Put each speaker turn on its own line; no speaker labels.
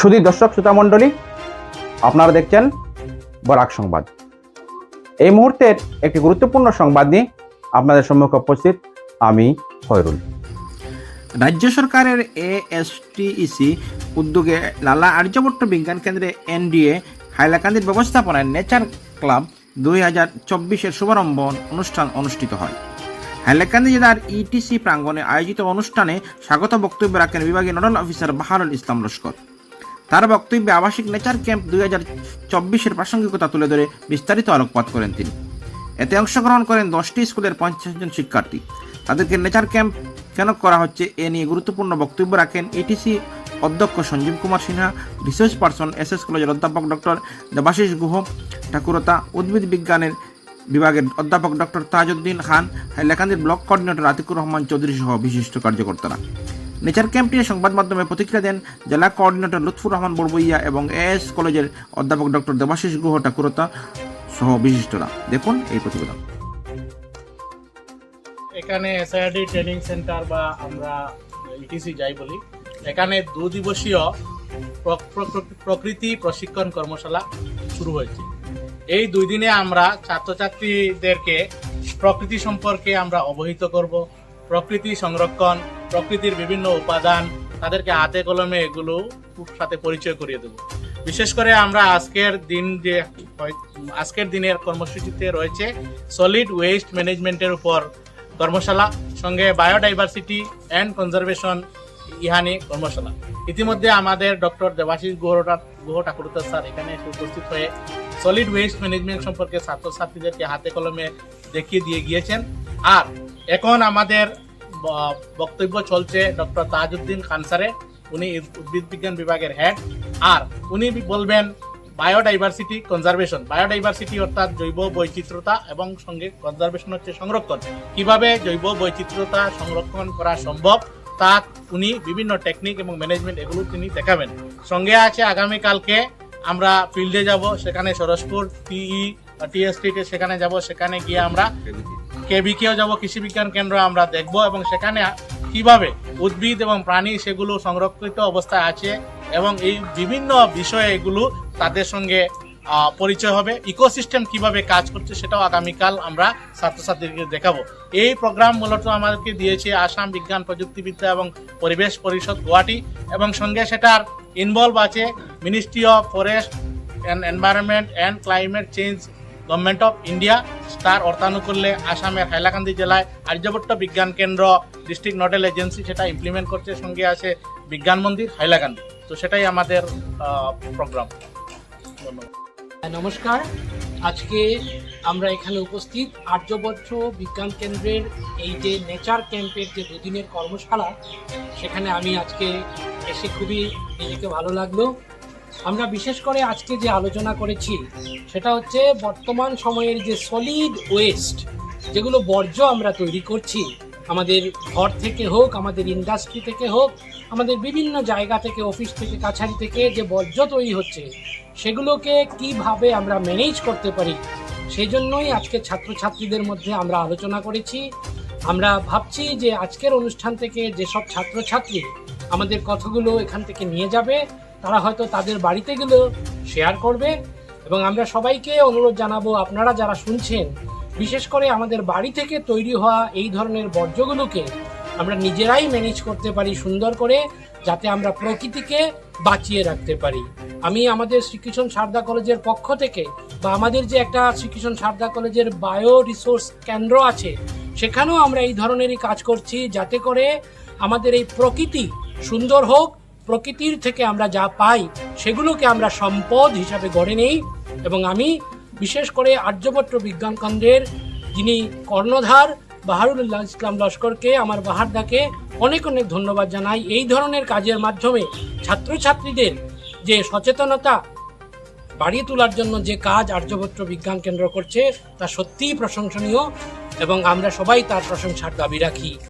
শুধু দর্শক, শ্রোতা মণ্ডলী, আপনারা দেখছেন বরাক সংবাদ। এই মুহূর্তের একটি গুরুত্বপূর্ণ সংবাদ নিয়ে আপনাদের সম্মুখে উপস্থিত আমি খয়রুল। রাজ্য সরকারের এএসটিইসি উদ্যোগে লালা আর্যভট্ট বিজ্ঞান কেন্দ্রে এনডিএ হাইলাকান্দির ব্যবস্থাপনায় নেচার ক্লাব দুই হাজার চব্বিশের শুভারম্ভ অনুষ্ঠান অনুষ্ঠিত হয়। হাইলাকান্দি জেলার ইটিসি প্রাঙ্গণে আয়োজিত অনুষ্ঠানে স্বাগত বক্তব্য রাখেন বিভাগীয় নোডাল অফিসার বাহারুল ইসলাম লস্কর। তার বক্তব্যে আবাসিক নেচার ক্যাম্প দুই হাজার চব্বিশের প্রাসঙ্গিকতা তুলে ধরে বিস্তারিত আলোকপাত করেন তিনি। এতে অংশগ্রহণ করেন দশটি স্কুলের পঞ্চাশ জন শিক্ষার্থী। তাদেরকে নেচার ক্যাম্প কেন করা হচ্ছে এ নিয়ে গুরুত্বপূর্ণ বক্তব্য রাখেন এটিসি অধ্যক্ষ Sanjeev Kumar Sinha, research person S S কলেজের অধ্যাপক ডক্টর দেবাশিস গুহ, ঠাকুরতা উদ্ভিদ বিজ্ঞানের বিভাগের অধ্যাপক ডক্টর তাজউদ্দিন খান হাইলাকান্দির ব্লক কোঅর্ডিনেটর আতিকুর রহমান চৌধুরী সহ বিশিষ্ট কার্যকর্তারা। নেচার ক্যাম্পটি সংবাদ মাধ্যমে প্রতিক্রিয়া দেন জেলা কোঅর্ডিনেটর লুৎফুর রহমান বড়বইয়া এবং এএস কলেজের অধ্যাপক ডক্টর দেবাশিস গুহ, ঠাকুরতা সহ বিশিষ্টরা। দেখুন এই প্রতিবেদন।
এখানে এসআইডি ট্রেনিং সেন্টার বা আমরা ইটিসি যাই বলি, এখানে দু দিবসীয় প্র- প্র- প্রকৃতি প্রশিক্ষণ কর্মশালা শুরু হয়েছে। এই দুই দিনে আমরা ছাত্রছাত্রীদেরকে প্রকৃতি সম্পর্কে আমরা অবহিত করব প্রকৃতি সংরক্ষণ, প্রকৃতির বিভিন্ন উপাদান, তাদেরকে হাতে কলমে এগুলো সাথে পরিচয় করিয়ে দেব। বিশেষ করে আমরা আজকের দিন যে আজকের দিনের কর্মসূচিতে রয়েছে সলিড ওয়েস্ট ম্যানেজমেন্টের উপর কর্মশালা, সঙ্গে বায়োডাইভার্সিটি অ্যান্ড কনজারভেশন ইহানি কর্মশালা। ইতিমধ্যে আমাদের ডক্টর দেবাশিস গুহটা গুহ ঠাকুরতা স্যার এখানে এসে উপস্থিত হয়ে সলিড ওয়েস্ট ম্যানেজমেন্ট সম্পর্কে ছাত্রছাত্রীদেরকে হাতে কলমে দেখিয়ে দিয়ে গিয়েছেন। আর এখন আমাদের বক্তব্য চলছে ডক্টর তাজউদ্দিন খানসারে উনি উদ্ভিদ বিজ্ঞান বিভাগের হেড আর উনি বলবেন বায়োডাইভার্সিটি কনজারভেশন বায়োডাইভার্সিটি অর্থাৎ জৈব বৈচিত্র্যতা এবং সঙ্গে কনজারভেশন হচ্ছে সংরক্ষণ। কীভাবে জৈব বৈচিত্র্যতা সংরক্ষণ করা সম্ভব? তা উনি বিভিন্ন টেকনিক এবং ম্যানেজমেন্ট এগুলো তিনি দেখাবেন। সঙ্গে আছে আগামীকালকে আমরা ফিল্ডে যাব, সেখানে সরসপুর টিই টিএসটিতে সেখানে যাব, সেখানে গিয়ে আমরা কেবিকেও যাব, কৃষি বিজ্ঞান কেন্দ্র আমরা দেখব এবং সেখানে কীভাবে উদ্ভিদ এবং প্রাণী সেগুলো সংরক্ষিত অবস্থায় আছে এবং এই বিভিন্ন বিষয়ে এগুলো তাদের সঙ্গে পরিচয় হবে। ইকোসিস্টেম কীভাবে কাজ করছে সেটাও আগামীকাল আমরা ছাত্রছাত্রীকে দেখাবো। এই প্রোগ্রাম মূলত আমাদেরকে দিয়েছে আসাম বিজ্ঞান প্রযুক্তিবিদ্যা এবং পরিবেশ পরিষদ গুয়াহাটি এবং সঙ্গে সেটার ইনভলভ আছে ministry of forest and environment and climate change government of India তার অর্থানুকূল্যে আসামের হাইলাকান্দি জেলায় Aryabhatta Vigyan Kendra district nodal agency সেটা ইমপ্লিমেন্ট করছে, সঙ্গে আছে বিজ্ঞান মন্দির, হাইলাকান্দি। তো সেটাই আমাদের প্রোগ্রাম ধন্যবাদ।
নমস্কার। আজকে আমরা এখানে উপস্থিত আর্যবর্ষ বিজ্ঞান কেন্দ্রের এই যে নেচার ক্যাম্পের যে দুদিনের কর্মশালা, সেখানে আমি আজকে এসে খুবই নিজেকে ভালো লাগল। আমরা বিশেষ করে আজকে যে আলোচনা করেছি, সেটা হচ্ছে বর্তমান সময়ের যে সলিড ওয়েস্ট যেগুলো বর্জ্য আমরা তৈরি করছি, আমাদের ঘর থেকে হোক, আমাদের ইন্ডাস্ট্রি থেকে হোক, আমাদের বিভিন্ন জায়গা থেকে অফিস থেকে, কাছারি থেকে যে বর্জ্য তৈরি হচ্ছে, সেগুলোকে কীভাবে আমরা ম্যানেজ করতে পারি সেই জন্যই আজকে ছাত্রছাত্রীদের মধ্যে আমরা আলোচনা করেছি। আমরা ভাবছি যে আজকের অনুষ্ঠান থেকে যেসব ছাত্রছাত্রী আমাদের কথাগুলো এখান থেকে নিয়ে যাবে তারা হয়তো তাদের বাড়িতে গেলেও শেয়ার করবে এবং আমরা সবাইকে অনুরোধ জানাব, আপনারা যারা শুনছেন, বিশেষ করে আমাদের বাড়ি থেকে তৈরি হওয়া এই ধরনের বর্জ্যগুলোকে আমরা নিজেরাই ম্যানেজ করতে পারি সুন্দর করে, যাতে আমরা প্রকৃতিকে বাঁচিয়ে রাখতে পারি। আমি আমাদের শ্রীকৃষ্ণ সারদা কলেজের পক্ষ থেকে বা আমাদের যে একটা শ্রীকৃষ্ণ সারদা কলেজের বায়ো রিসোর্স কেন্দ্র আছে, সেখানেও আমরা এই ধরনেরই কাজ করছি, যাতে করে আমাদের এই প্রকৃতি সুন্দর হোক প্রকৃতির থেকে আমরা যা পাই, সেগুলোকে আমরা সম্পদ হিসাবে গড়ে নেই এবং আমি, বিশেষ করে আর্যভট্ট বিজ্ঞান কেন্দ্রের যিনি কর্ণধার বাহারুল্লাহ ইসলাম লস্করকে, আমার বাহারদাকে অনেক অনেক ধন্যবাদ জানাই। এই ধরনের কাজের মাধ্যমে ছাত্রছাত্রীদের যে সচেতনতা বাড়িয়ে তোলার জন্য যে কাজ আর্যভট্ট বিজ্ঞান কেন্দ্র করছে, তা সত্যিই প্রশংসনীয় এবং আমরা সবাই তার প্রশংসার দাবি রাখি।